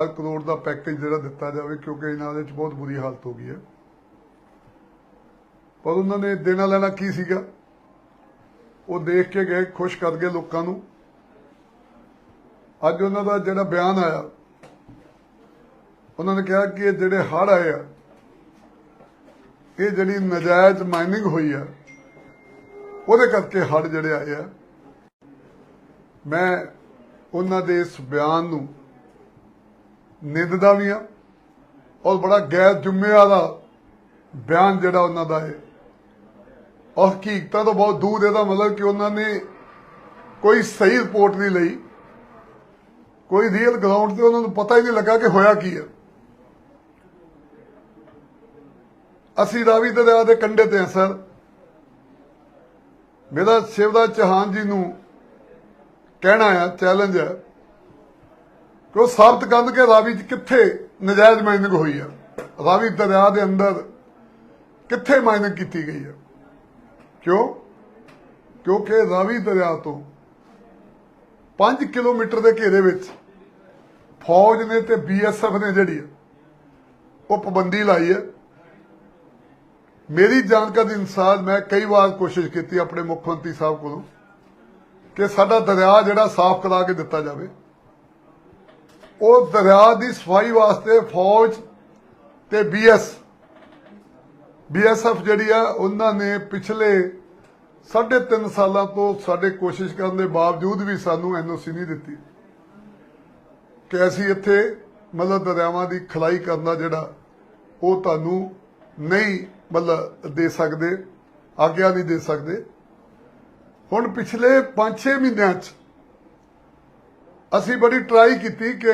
ਕਰੋੜ ਦਾ package ਜਿਹੜਾ ਦਿੱਤਾ ਜਾਵੇ, ਕਿਉਂਕਿ ਇਹਨਾਂ ਦੇ ਵਿੱਚ ਬਹੁਤ ਬੁਰੀ ਹਾਲਤ ਹੋ ਗਈ ਹੈ। ਪਰ ਉਹਨਾਂ ਨੇ ਦੇਣਾ ਲੈਣਾ ਕੀ ਸੀਗਾ? ਉਹ ਦੇਖ ਕੇ ਗਏ, ਖੁਸ਼ ਕਰ ਗਏ ਲੋਕਾਂ ਨੂੰ। ਅੱਜ ਉਹਨਾਂ ਦਾ ਜਿਹੜਾ ਬਿਆਨ ਆਇਆ, ਉਹਨਾਂ ਨੇ ਕਿਹਾ ਕਿ ਇਹ ਜਿਹੜੇ ਹੜ ਆਏ ਆ, ਇਹ ਜਿਹੜੀ ਨਜਾਇਜ਼ ਮਾਈਨਿੰਗ ਹੋਈ ਆ, ਉਹਦੇ ਕਰਕੇ ਹੜ ਜਿਹੜੇ ਆਏ ਆ। ਮੈਂ ਉਹਨਾਂ ਦੇ ਇਸ ਬਿਆਨ ਨੂੰ ਨਿੰਦਦਾ ਵੀ ਆ। ਔਰ ਬੜਾ ਗੈਰ ਜ਼ਿੰਮੇਵਾਰ ਦਾ ਬਿਆਨ ਜਿਹੜਾ ਉਹਨਾਂ ਦਾ ਹੈ ਔਰ ਹਕੀਕਤਾਂ ਤੋਂ ਬਹੁਤ ਦੂਰ ਇਹਦਾ ਮਤਲਬ ਕਿ ਉਹਨਾਂ ਨੇ ਕੋਈ ਸਹੀ ਰਿਪੋਰਟ ਨਹੀਂ ਲਈ। ਕੋਈ ਰੀਅਲ ਗਰਾਊਂਡ ਤੇ ਉਹਨਾਂ ਨੂੰ ਪਤਾ ਹੀ ਨਹੀਂ ਲੱਗਾ ਕਿ ਹੋਇਆ ਕੀ ਹੈ ਅਸੀਂ ਰਾਵੀ ਦਰਿਆ ਦੇ ਕੰਢੇ ਤੇ ਹਾਂ ਸਰ। ਮੇਰਾ ਸ਼ਿਵਰਾਜ ਚੌਹਾਨ ਜੀ ਨੂੰ ਕਹਿਣਾ ਆ ਚੈਲੰਜ ਹੈ ਕਿ ਉਹ ਸਾਬਤ ਕਰਨ ਕਿ ਰਾਵੀ 'ਚ ਕਿੱਥੇ ਨਜਾਇਜ਼ ਮਾਈਨਿੰਗ ਹੋਈ ਹੈ ਰਾਵੀ ਦਰਿਆ ਦੇ ਅੰਦਰ ਕਿੱਥੇ ਮਾਈਨਿੰਗ ਕੀਤੀ ਗਈ ਹੈ ਕਿਉਂ? ਕਿਉਂਕਿ ਰਾਵੀ ਦਰਿਆ ਤੋਂ 5 ਕਿਲੋਮੀਟਰ ਦੇ ਘੇਰੇ ਵਿੱਚ ਫੌਜ ਨੇ ਤੇ ਬੀਐਸਐਫ ਨੇ ਜਿਹੜੀ ਉਹ ਪਾਬੰਦੀ ਲਾਈ ਹੈ ਮੇਰੀ ਜਾਣਕਾਰੀ ਅਨੁਸਾਰ ਮੈਂ ਕਈ ਵਾਰ ਕੋਸ਼ਿਸ਼ ਕੀਤੀ ਆਪਣੇ ਮੁੱਖ ਮੰਤਰੀ ਸਾਹਿਬ ਕੋਲੋਂ ਕਿ ਸਾਡਾ ਦਰਿਆ ਜਿਹੜਾ ਸਾਫ਼ ਕਰਾ ਕੇ ਦਿੱਤਾ ਜਾਵੇ। ਉਹ ਦਰਿਆ ਦੀ ਸਫ਼ਾਈ ਵਾਸਤੇ ਫੌਜ ਤੇ ਬੀਐਸ ਬੀਐਸਐਫ ਜਿਹੜੀ ਆ, ਉਹਨਾਂ ਨੇ ਪਿਛਲੇ 3.5 ਸਾਲਾਂ ਤੋਂ ਸਾਡੇ ਕੋਸ਼ਿਸ਼ ਕਰਨ ਦੇ ਬਾਵਜੂਦ ਵੀ ਸਾਨੂੰ ਐਨਓਸੀ ਨਹੀਂ ਦਿੱਤੀ। ਕਿ ਅਸੀਂ ਇੱਥੇ ਮਤਲਬ ਦਰਿਆਵਾਂ ਦੀ ਖਲਾਈ ਕਰਨਾ ਜਿਹੜਾ ਉਹ ਤੁਹਾਨੂੰ ਨਹੀਂ ਮਤਲਬ ਦੇ ਸਕਦੇ, ਆਗਿਆ ਨਹੀਂ ਦੇ ਸਕਦੇ। ਹੁਣ ਪਿਛਲੇ 5-6 ਮਹੀਨਿਆਂ 'ਚ ਅਸੀਂ ਬੜੀ ਟਰਾਈ ਕੀਤੀ ਕਿ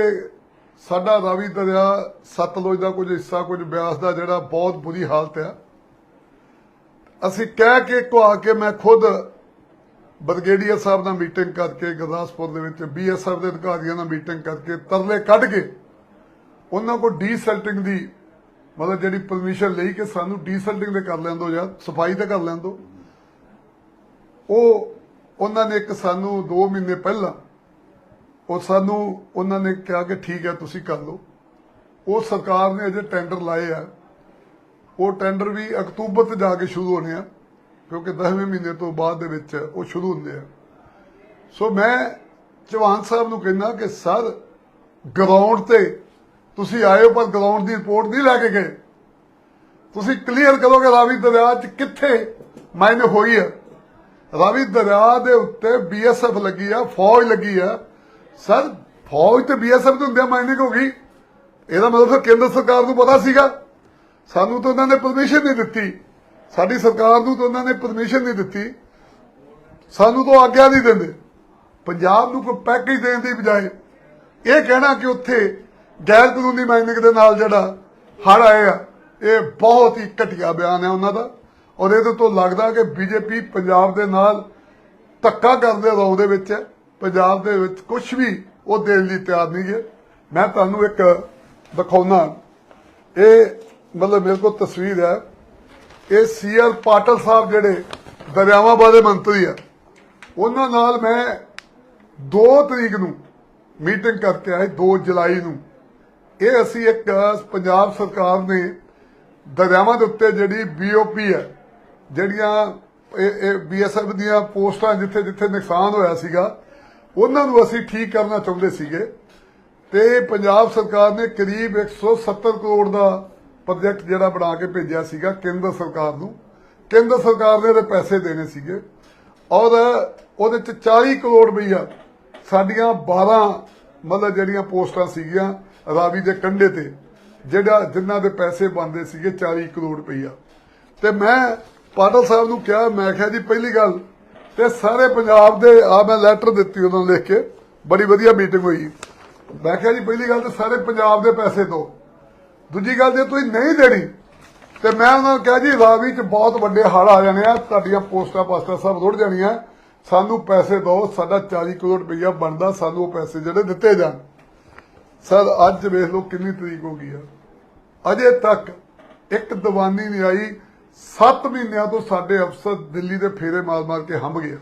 ਸਾਡਾ ਰਾਵੀ ਦਰਿਆ ਸਤਲੁਜ ਦਾ ਕੁਝ ਹਿੱਸਾ, ਕੁਝ ਬਿਆਸ ਦਾ ਜਿਹੜਾ ਬਹੁਤ ਬੁਰੀ ਹਾਲਤ ਹੈ। ਅਸੀਂ ਕਹਿ ਕੇ ਕੋ ਕੇ ਮੈਂ ਖੁਦ ਬਰਗੇਡੀਅਰ ਸਾਹਿਬ ਨਾਲ ਮੀਟਿੰਗ ਕਰਕੇ, ਗੁਰਦਾਸਪੁਰ ਦੇ ਵਿੱਚ ਬੀਐਸਐਫ ਦੇ ਅਧਿਕਾਰੀਆਂ ਨਾਲ ਮੀਟਿੰਗ ਕਰਕੇ ਤਰਲੇ ਕੱਢ ਕੇ ਉਹਨਾਂ ਕੋਲ ਡੀਸੈਲਟਿੰਗ ਦੀ ਮਤਲਬ ਜਿਹੜੀ ਪਰਮਿਸ਼ਨ ਲਈ ਕਿ ਸਾਨੂੰ ਡੀਸੈਲਟਿੰਗ ਦੇ ਕਰ ਲੈਣ ਦਿਓ ਜਾਂ ਸਫ਼ਾਈ ਤਾਂ ਕਰ ਲੈਣ ਦਿਓ। ਉਹ, ਉਹਨਾਂ ਨੇ ਇੱਕ ਸਾਨੂੰ 2 ਮਹੀਨੇ ਪਹਿਲਾਂ ਉਹ ਸਾਨੂੰ ਉਹਨਾਂ ਨੇ ਕਿਹਾ ਕਿ ਠੀਕ ਹੈ, ਤੁਸੀਂ ਕਰ ਲਓ। ਉਹ ਸਰਕਾਰ ਨੇ ਅਜੇ ਟੈਂਡਰ ਲਾਏ ਆ। ਉਹ ਟੈਂਡਰ ਵੀ ਅਕਤੂਬਰ ਤੇ ਜਾ ਕੇ ਸ਼ੁਰੂ ਹੋਣੇ ਆ, ਕਿਉਂਕਿ 10ਵੇਂ ਮਹੀਨੇ ਤੋਂ ਬਾਅਦ ਦੇ ਵਿੱਚ ਉਹ ਸ਼ੁਰੂ ਹੁੰਦੇ ਆ। ਸੋ ਮੈਂ ਚੌਹਾਨ ਸਾਹਿਬ ਨੂੰ ਕਹਿੰਦਾ ਕਿ, ਸਰ ਗਰਾਊਂਡ ਤੇ ਤੁਸੀਂ ਆਏ ਹੋ, ਪਰ ਗਰਾਊਂਡ ਦੀ ਰਿਪੋਰਟ ਨਹੀਂ ਲੈ ਕੇ ਗਏ। ਤੁਸੀਂ ਕਲੀਅਰ ਕਰੋ ਕਿ ਰਾਵੀ ਦਰਿਆ 'ਚ ਕਿੱਥੇ ਮਾਇਨੇ ਹੋਈ ਹੈ ਰਾਵੀ ਦਰਿਆ ਦੇ ਉੱਤੇ ਬੀਐਸਐਫ ਲੱਗੀ ਆ, ਫੌਜ ਲੱਗੀ ਆ। ਸਰ, ਫੌਜ ਤੇ ਬੀਐਸਐਫ ਦੇ ਹੁੰਦਿਆਂ ਮਾਈਨਿੰਗ ਹੋ ਗਈ। ਇਹਦਾ ਮਤਲਬ ਫਿਰ ਕੇਂਦਰ ਸਰਕਾਰ ਨੂੰ ਪਤਾ ਸੀਗਾ। ਸਾਨੂੰ ਤਾਂ ਉਹਨਾਂ ਨੇ ਪਰਮਿਸ਼ਨ ਨਹੀਂ ਦਿੱਤੀ। ਸਾਡੀ ਸਰਕਾਰ ਨੂੰ ਤਾਂ ਉਹਨਾਂ ਨੇ ਪਰਮਿਸ਼ਨ ਨਹੀਂ ਦਿੱਤੀ। ਸਾਨੂੰ ਤਾਂ ਆਗਿਆ ਨਹੀਂ ਦਿੰਦੇ। ਪੰਜਾਬ ਨੂੰ ਕੋਈ ਪੈਕੇਜ ਦੇਣ ਦੀ ਬਜਾਏ ਇਹ ਕਹਿਣਾ ਕਿ ਉੱਥੇ ਗੈਰ ਕਾਨੂੰਨੀ ਮਾਈਨਿੰਗ ਦੇ ਨਾਲ ਜਿਹੜਾ ਹੜ ਆਏ ਆ, ਇਹ ਬਹੁਤ ਹੀ ਘਟੀਆ ਬਿਆਨ ਹੈ ਉਹਨਾਂ ਦਾ। ਔਰ ਇਹਦੇ ਤੋਂ ਲੱਗਦਾ ਕਿ ਬੀਜੇਪੀ ਪੰਜਾਬ ਦੇ ਨਾਲ ਧੱਕਾ ਕਰਦੇ ਰੌਂ ਦੇ ਵਿੱਚ ਹੈ। ਪੰਜਾਬ ਦੇ ਵਿੱਚ ਕੁਝ ਵੀ ਉਹ ਦੇਣ ਲਈ ਤਿਆਰ ਨਹੀਂ ਹੈ ਮੈਂ ਤੁਹਾਨੂੰ ਇੱਕ ਦਿਖਾਉਣਾ। ਇਹ ਮਤਲਬ ਮੇਰੇ ਕੋਲ ਤਸਵੀਰ ਹੈ। ਇਹ ਸੀਆਰ ਪਾਟਲ ਸਾਹਿਬ ਜਿਹੜੇ ਦਰਿਆਵਾਂ ਬਾਰੇ ਮੰਤਰੀ ਆ। ਉਹਨਾਂ ਨਾਲ ਮੈਂ 2 ਤਰੀਕ ਨੂੰ ਮੀਟਿੰਗ ਕਰਕੇ ਆਏ 2 ਜੁਲਾਈ ਨੂੰ। ਇਹ ਅਸੀਂ ਇੱਕ ਪੰਜਾਬ ਸਰਕਾਰ ਨੇ ਦਰਿਆਵਾਂ ਦੇ ਉੱਤੇ ਜਿਹੜੀ ਬੀਓਪੀ ਹੈ, ਜਿਹੜੀਆਂ ਇਹ ਇਹ ਬੀਐਸਐਫ ਦੀਆਂ ਪੋਸਟਾਂ ਜਿੱਥੇ ਜਿੱਥੇ ਨੁਕਸਾਨ ਹੋਇਆ ਸੀਗਾ ਉਹਨਾਂ ਨੂੰ ਅਸੀਂ ਠੀਕ ਕਰਨਾ ਚਾਹੁੰਦੇ ਸੀਗੇ ਤੇ ਪੰਜਾਬ ਸਰਕਾਰ ਨੇ ਕਰੀਬ 170 ਕਰੋੜ ਦਾ ਪ੍ਰੋਜੈਕਟ ਜਿਹੜਾ ਬਣਾ ਕੇ ਭੇਜਿਆ ਸੀਗਾ ਕੇਂਦਰ ਸਰਕਾਰ ਨੂੰ। ਕੇਂਦਰ ਸਰਕਾਰ ਨੇ ਇਹਦੇ ਪੈਸੇ ਦੇਣੇ ਸੀਗੇ। ਔਰ ਉਹਦੇ ਚ 40 ਕਰੋੜ ਰੁਪਈਆ ਸਾਡੀਆਂ 12 ਮਤਲਬ ਜਿਹੜੀਆਂ ਪੋਸਟਾਂ ਸੀਗੀਆਂ ਰਾਵੀ ਦੇ ਕੰਢੇ ਤੇ, ਜਿਹੜਾ ਜਿਨ੍ਹਾਂ ਦੇ ਪੈਸੇ ਬਣਦੇ ਸੀਗੇ 40 ਕਰੋੜ ਰੁਪਈਆ। ਤੇ ਮੈਂ ਪਾਟਲ ਸਾਹਿਬ ਨੂੰ ਕਿਹਾ, ਮੈਂ ਕਿਹਾ ਜੀ, ਪਹਿਲੀ ਗੱਲ ਤੇ ਸਾਰੇ ਪੰਜਾਬ ਦੇ, ਆ ਮੈਂ ਲੈਟਰ ਦਿੱਤੀ ਉਹਨਾਂ ਨੂੰ ਲਿਖ ਕੇ, ਬੜੀ ਵਧੀਆ ਮੀਟਿੰਗ ਹੋਈ। ਮੈਂ ਕਿਹਾ ਜੀ, ਪਹਿਲੀ ਗੱਲ ਤੇ ਸਾਰੇ ਪੰਜਾਬ ਦੇ ਪੈਸੇ ਦੋ ਦੂਜੀ ਗੱਲ, ਜੇ ਤੁਸੀਂ ਨਹੀਂ ਦੇਣੀ, ਤੇ ਮੈਂ ਉਹਨਾਂ ਨੂੰ ਕਿਹਾ ਜੀ, ਰਾਵੀ 'ਚ ਬਹੁਤ ਵੱਡੇ ਹੜ ਆ ਜਾਣੇ ਆ, ਤੁਹਾਡੀਆਂ ਪੋਸਟਾਂ ਪਾਸਟਾਂ ਸਭ ਰੁੜ ਜਾਣੀਆਂ। ਸਾਨੂੰ ਪੈਸੇ ਦਿਓ, ਸਾਡਾ 40 ਕਰੋੜ ਰੁਪਈਆ ਬਣਦਾ, ਸਾਨੂੰ ਉਹ ਪੈਸੇ ਜਿਹੜੇ ਦਿੱਤੇ ਜਾਣ। ਸਰ, ਅੱਜ ਵੇਖ ਲਓ ਕਿੰਨੀ ਤਰੀਕ ਹੋ ਗਈ ਆ। ਅਜੇ ਤੱਕ ਇੱਕ ਦੀਵਾਨੀ ਨਹੀਂ ਆਈ 7 ਮਹੀਨਿਆਂ ਤੋਂ ਸਾਡੇ ਅਫਸਰ ਦਿੱਲੀ ਦੇ ਫੇਰੇ ਮਾਰ-ਮਾਰ ਕੇ ਹੰਭ ਗਏ